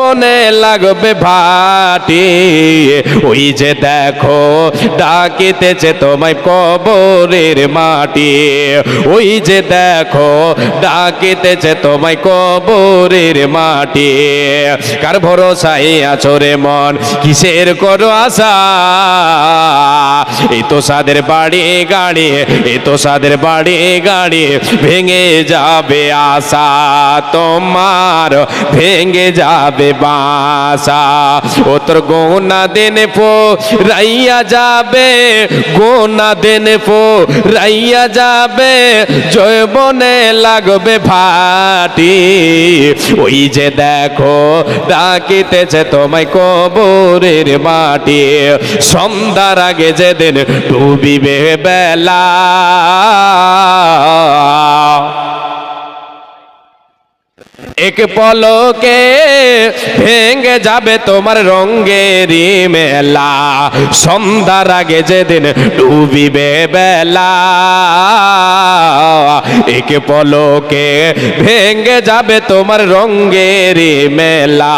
বনে লাগবে ভাটি। ওই যে দেখো, ডাকিতেছে তোমায় কবরের মাটি। ওই যে দেখো, ডাকিতেছে তোমায় কবরের মাটি। কার ভরসায় আছো রে মন, কিসের করো আশা? এই তো সাদের বাড়ি গাড়ি, এই তো সাদের বাড়ি গাড়ি, ভেঙে যাবে আশা। তোমার ভেঙে যাবে বাসা। ও তোর গোনা দেনে পো, রাইয়া যাবে। গোনা দেনে পো, রাইয়া যাবে। জয়বনে লাগবে ভাটি ওই যে দেখো, ডাকিতেছে তোমায় কবরের মাটি। সন্ধ্যার আগে যেদিন ডুবিবে বেলা। এক পলকে ভেঙে যাবে তোমার রঙ্গেরই মেলা। সন্ধ্যার আগে যেদিন ডুবিবে বেলা, এক পলকে ভেঙে যাবে তোমার রঙ্গেরই মেলা।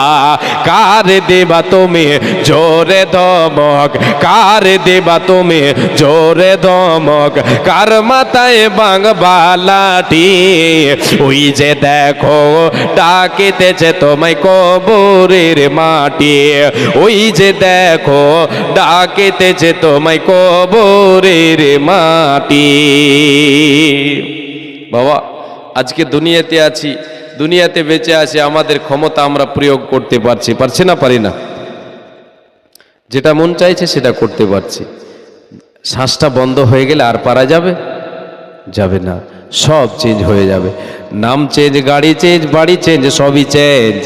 কার দেবা তুমি জোরে ধমক, কার দেবা তুমি জোরে ধমক। কার মাথায় বাংবালাটি ওই যে দেখো ডাকিতেছে তোমায় কবরের মাটি। ওই যে দেখো, ডাকিতেছে তোমায় কবরের মাটি। বাবা, আজকে দুনিয়াতে আছি, দুনিয়াতে বেঁচে আছি, আমাদের ক্ষমতা আমরা প্রয়োগ করতে পারছি পারছি না, পারি না। যেটা মন চাইছে সেটা করতে পারছি। শ্বাসটা বন্ধ হয়ে গেলে আর পারা যাবে? যাবে না। সব চেঞ্জ হয়ে যাবে। নাম চেঞ্জ গাড়ি চেঞ্জ বাড়ি চেঞ্জ সবই চেঞ্জ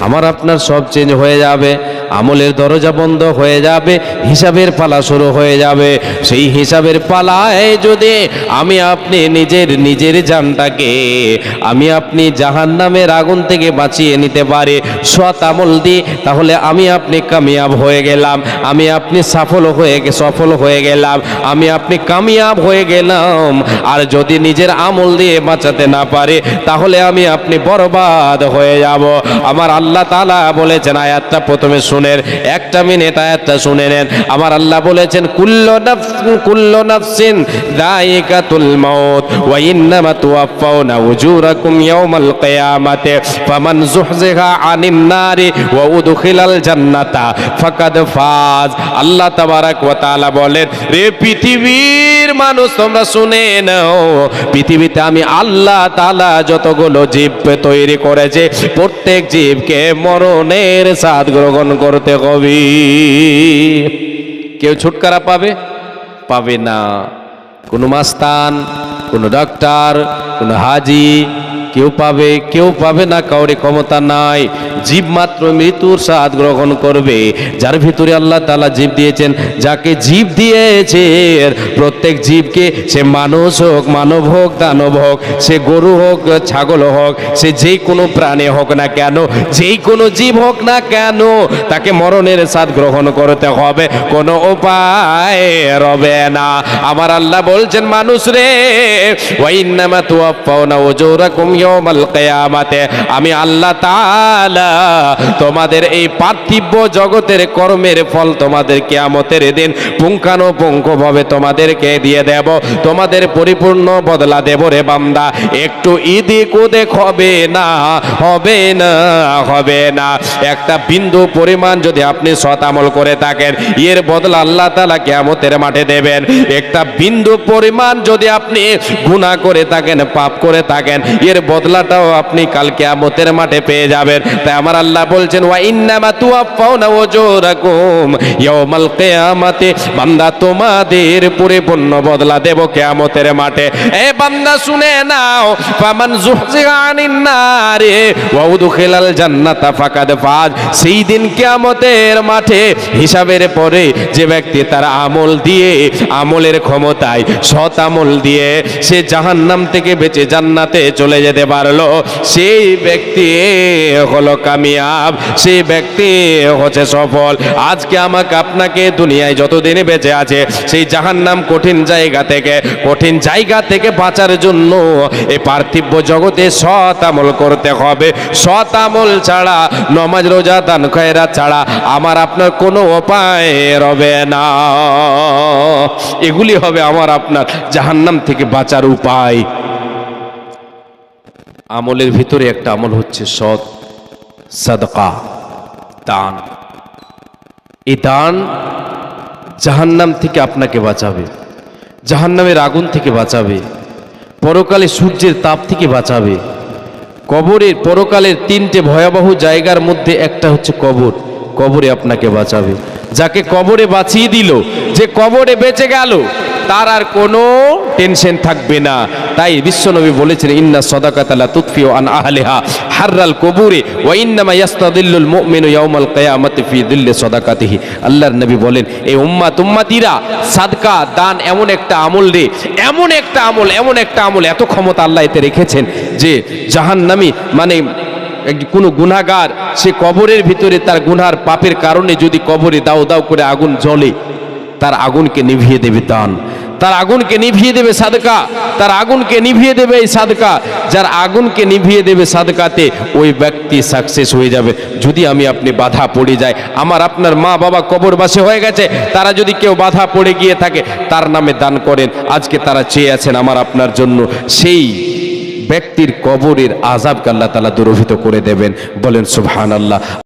আমার আপনার সব চেঞ্জ হয়ে যাবে। আমলের দরজা বন্ধ হয়ে যাবে, হিসাবের পালা শুরু হয়ে যাবে। সেই হিসাবের পালায় যদি আমি আপনি নিজের নিজের জানটাকে, আমি আপনি জাহান নামের আগুন থেকে বাঁচিয়ে নিতে পারি, সৎ আমল দিই, তাহলে আমি আপনি কামিয়াব হয়ে গেলাম, আমি আপনি সফল হয়ে সফল হয়ে গেলাম, আমি আপনি কামিয়াব হয়ে গেলাম। আর যদি নিজের আমল দিয়ে বাঁচাতে না পারে, তাহলে আমি আপনি বরবাদ হয়ে যাব। আমার আল্লাহ তালা বলেছেন, আয়াতটা প্রথমে শুনেন, একটা মিনিট আয়াতটা শুনে নেন আমার আল্লাহ বলেছেন, কুল্ল কুল্ল নাফসিন দায়িকাতুল মাউত, ওয়া ইন্নামা তুওয়াফাউনা উজুরাকুম ইয়াওমাল কিয়ামাতি, ফামান যুহজিহা আনিন নারি, ওয়া উদখিলাল জান্নাতা, ফাকাদ ফাজ। আল্লাহ তাবারাক ওয়া তাআলা বলেন রে পৃথিবীর মানুষ তোমরা শুনে নাও। পৃথিবীতে আমি আল্লাহ তালা যতগুলো জীব তৈরি করেছে, প্রত্যেক জীবকে মরণের স্বাদ গ্রহণ করতে কবি কেউ ছুটকারা পাবে? পাবে না। কোনো মাস্তান, কোনো ডাক্তার, কোনো হাজি কেউ পাবে কেউ পাবে না, কাউরে ক্ষমতা নাই। জীব মাত্র মৃত্যুর স্বাদ গ্রহণ করবে। যার ভিতরে আল্লাহ তালা জীব দিয়েছেন, যাকে জীব দিয়েছে প্রত্যেক জীবকে সে মানুষ হোক, মানব হোক, দানব হোক, সে গরু হোক, ছাগল হোক, সে যে কোনো প্রাণী হোক না কেন যেই কোনো জীব হোক না কেন, তাকে মরণের স্বাদ গ্রহণ করতে হবে। কোনো উপায় রবে না। আমার আল্লাহ বলছেন, মানুষ রে ওয়াইন্নামা তুয়াফাউনা উজুরাকুম আমি আল্লাহ তোমাদের এই পার্থিব জগতের কর্মের ফল তোমাদের কিয়ামতের দিন পুঙ্খানুপুঙ্খভাবে তোমাদেরকে দিয়ে দেব। তোমাদের পরিপূর্ণ বদলা দেব রে বান্দা। একটু ইদিক উদিক হবে না হবে না হবে না। একটা বিন্দু পরিমাণ যদি আপনি সৎ করে থাকেন, এর বদলা আল্লাহ তালা কিয়ামতের মাঠে দেবেন। একটা বিন্দু পরিমাণ যদি আপনি গুনাহ করে থাকেন, পাপ করে থাকেন, এর বদলাটাও আপনি কাল কিয়ামতের মাঠে পেয়ে যাবেন। তাই আমার আল্লাহ বলছেন, ওয়া ইন্নামা তুওয়াফাউনা উজুরাকুম ইয়াউমাল কিয়ামাতে। বান্দা তোমাদের পরিপূর্ণ বদলা দেব কিয়ামতের মাঠে। এ বান্দা, শুনে নাও, ফামান যুহজিহা আনিন নারে ওয়া উদখিলাল জান্নাতা ফাকাদ ফাজ। সেই দিন কিয়ামতের মাঠে হিসাবের পরে যে ব্যক্তি তার আমল দিয়ে, আমলের ক্ষমতায় সৎ আমল দিয়ে, সে জাহান্নাম থেকে বেঁচে জান্নাতে চলে যেতে যেতে পারল। সেই ব্যক্তি হলো কামিয়াব, সেই ব্যক্তি হচ্ছে সফল। আজকে আমাকে আপনাকে দুনিয়ায় যতদিনে বেঁচে আছে, সেই জাহান্নাম কঠিন জায়গা থেকে, কঠিন জায়গা থেকে বাঁচার জন্য এই পার্থিব্য জগতে সৎ আমল করতে হবে। সৎ আমল ছাড়া, নমাজ, রোজা, দান খয়রা ছাড়া আমার আপনার কোনো উপায় রবে না। এগুলি হবে আমার আপনার জাহান্নাম থেকে বাঁচার উপায়। আমলের ভিতরে একটা আমল হচ্ছে সৎ সাদকা, দান। এই দান জাহান্নাম থেকে আপনাকে বাঁচাবে, জাহান্নামের আগুন থেকে বাঁচাবে, পরকালে সূর্যের তাপ থেকে বাঁচাবে। কবরের পরকালের তিনটে ভয়াবহ জায়গার মধ্যে একটা হচ্ছে কবর, কবরে আপনাকে বাঁচাবে। যাকে কবরে বাঁচিয়ে দিল, যে কবরে বেঁচে গেল তার আর কোনো টেনশন থাকবে না। তাই বিশ্বনবী বলেছেন, ইন্না সদাকাতালা তুতফিও আন আহলেহা হাররাল কবুরে ওয়া ইন্নামা ইয়াস্তাদিল্লুল মুমিনু ইয়াউমাল কিয়ামাতি ফি দিল্লি সদাকাতিহি। আল্লাহর নবী বলেন এই উম্মাত, উম্মাতিরা, সাদকা, দান এমন একটা আমল রে, এমন একটা আমল, এমন একটা আমল, এত ক্ষমতা আল্লাহ এতে রেখেছেন যে জাহান্নামী মানে কোনো গুনাহগার, সে কবরের ভিতরে তার গুনার পাপের কারণে যদি কবরে দাও দাও করে আগুন জ্বলে, তার আগুনকে নিভিয়ে দেবে দান। তার আগুনকে নিভিয়ে দেবে সাদকা, তার আগুনকে নিভিয়ে দেবে এই সাদকা, যার আগুনকে নিভিয়ে দেবে সাদকাতে ওই ব্যক্তি সাকসেস হয়ে যাবে। যদি আমি আপনি বাধা পড়ে যাই, আমার আপনার মা বাবা কবরবাসী হয়ে গেছে, তারা যদি কেউ বাধা পড়ে গিয়ে থাকে, তার নামে দান করেন। আজকে তারা চেয়ে আছেন আমার আপনার জন্য, সেই ব্যক্তির কবরের আজাবকে আল্লাহ তালা দুরভিত করে দেবেন। বলেন সুবহান আল্লাহ